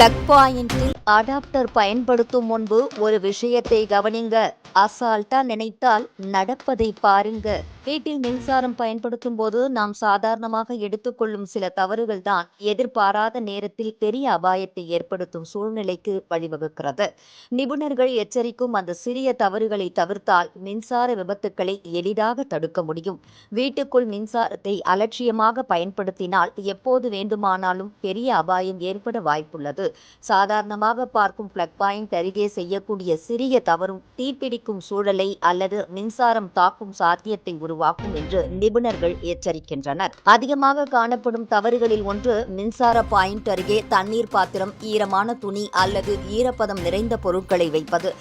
Plug பாயிண்டில் adapter பயன்படுத்தும் முன்பு ஒரு விஷயத்தை கவனிங்க. அசால்ட்டா நினைத்தால் நடப்பதை பாருங்க. வீட்டில் மின்சாரம் பயன்படுத்தும் போது நாம் சாதாரணமாக எடுத்துக்கொள்ளும் சில தவறுகள் தான் எதிர்பாராத நேரத்தில் பெரிய அபாயத்தை ஏற்படுத்தும் சூழ்நிலைக்கு வழிவகுக்கிறது. நிபுணர்கள் எச்சரிக்கும் அந்த சிறிய தவறுகளை தவிர்த்தால் மின்சார விபத்துக்களை எளிதாக தடுக்க முடியும். வீட்டுக்குள் மின்சாரத்தை அலட்சியமாக பயன்படுத்தினால் எப்போது வேண்டுமானாலும் பெரிய அபாயம் ஏற்பட வாய்ப்புள்ளது. சாதாரணமாக பார்க்கும் பிளக் பாயிண்ட் அருகே செய்யக்கூடிய சிறிய தவறும் தீப்பிடிக்கும் சூழலை அல்லது மின்சாரம் தாக்கும் சாத்தியத்தை உருவாக்கும் என்று நிபுணர்கள் எச்சரிக்கின்றனர். அதிகமாக காணப்படும் தவறுகளில் ஒன்று மின்சார பாயிண்ட் அருகே தண்ணீர் பாத்திரம் ஈரமான துணி அல்லது ஈரப்பதம் நிறைந்த பொருட்களை வைப்பது.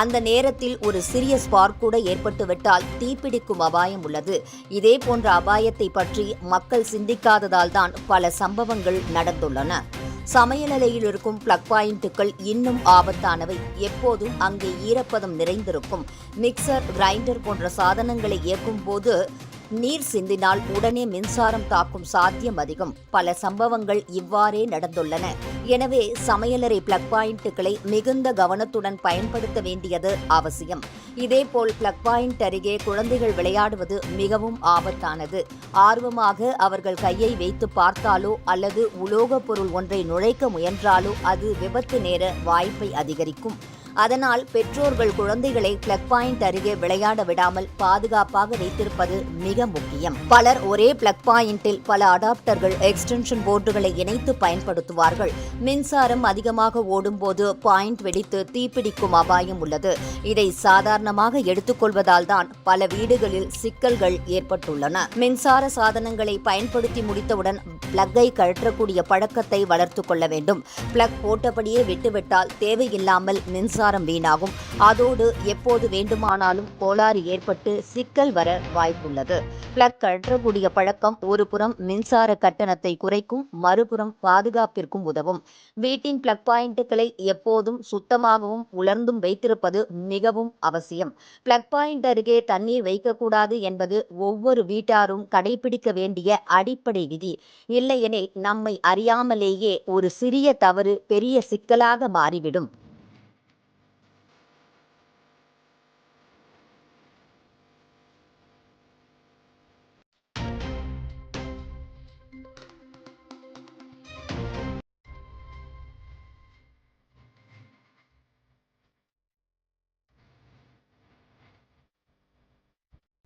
அந்த நேரத்தில் ஒரு சிறிய ஸ்பார்க் கூட ஏற்பட்டுவிட்டால் தீப்பிடிக்கும் அபாயம் உள்ளது. இதே போன்ற அபாயத்தை பற்றி மக்கள் சிந்திக்காததால் தான் பல சம்பவங்கள் நடந்துள்ளன. சமையலறையில் இருக்கும் பிளக் பாயிண்ட்டுகள் இன்னும் ஆபத்தானவை. எப்போதும் அங்கே ஈரப்பதம் நிறைந்திருக்கும். மிக்சர் கிரைண்டர் போன்ற சாதனங்களை இயக்கும் போது நீர் சிந்தினால் உடனே மின்சாரம் தாக்கும் சாத்தியம் அதிகம். பல சம்பவங்கள் இவ்வாறே நடந்துள்ளன. எனவே சமையலறை பிளக் பாயிண்ட்டுகளை மிகுந்த கவனத்துடன் பயன்படுத்த வேண்டியது அவசியம். இதேபோல் பிளக் பாயிண்ட் அருகே குழந்தைகள் விளையாடுவது மிகவும் ஆபத்தானது. ஆர்வமாக அவர்கள் கையை வைத்து பார்த்தாலோ அல்லது உலோகப் பொருள் ஒன்றை நுழைக்க முயன்றாலோ அது விபத்து நேர வாய்ப்பை அதிகரிக்கும். அதனால் பெற்றோர்கள் குழந்தைகளை பிளக் பாயிண்ட் அருகே விளையாட விடாமல் பாதுகாப்பாக வைத்திருப்பது மிக முக்கியம். பலர் ஒரே பிளக் பாயிண்டில் பல அடாப்டர்கள் எக்ஸ்டென்ஷன் போர்டுகளை இணைத்து பயன்படுத்துவார்கள். மின்சாரம் அதிகமாக ஓடும்போது பாயிண்ட் வெடித்து தீப்பிடிக்கும் அபாயம் உள்ளது. இதை சாதாரணமாக எடுத்துக்கொள்வதால் தான் பல வீடுகளில் சிக்கல்கள் ஏற்பட்டுள்ளன. மின்சார சாதனங்களை பயன்படுத்தி முடித்தவுடன் பிளக்கை கழற்றக்கூடிய பழக்கத்தை வளர்த்துக் கொள்ள வேண்டும். பிளக் போட்டபடியே விட்டுவிட்டால் தேவையில்லாமல் மின்சாரம் வீணாகும். அதோடு எப்போது வேண்டுமானாலும் கோளாறு ஏற்பட்டு சிக்கல் வர வாய்ப்புள்ளது. பிளக் கழற்றக்கூடிய பழக்கம் ஒரு புறம் மின்சார கட்டணத்தை குறைக்கும் மறுபுறம் பாதுகாப்பிற்கும் உதவும். வீட்டின் பிளக் பாயிண்ட்டுகளை எப்போதும் சுத்தமாகவும் உலர்ந்தும் வைத்திருப்பது மிகவும் அவசியம். பிளக் பாயிண்ட் அருகே தண்ணீர் வைக்கக்கூடாது என்பது ஒவ்வொரு வீட்டாரும் கடைபிடிக்க வேண்டிய அடிப்படை விதி. இல்லையெனில் நம்மை அறியாமலேயே ஒரு சிறிய தவறு பெரிய சிக்கலாக மாறிவிடும்.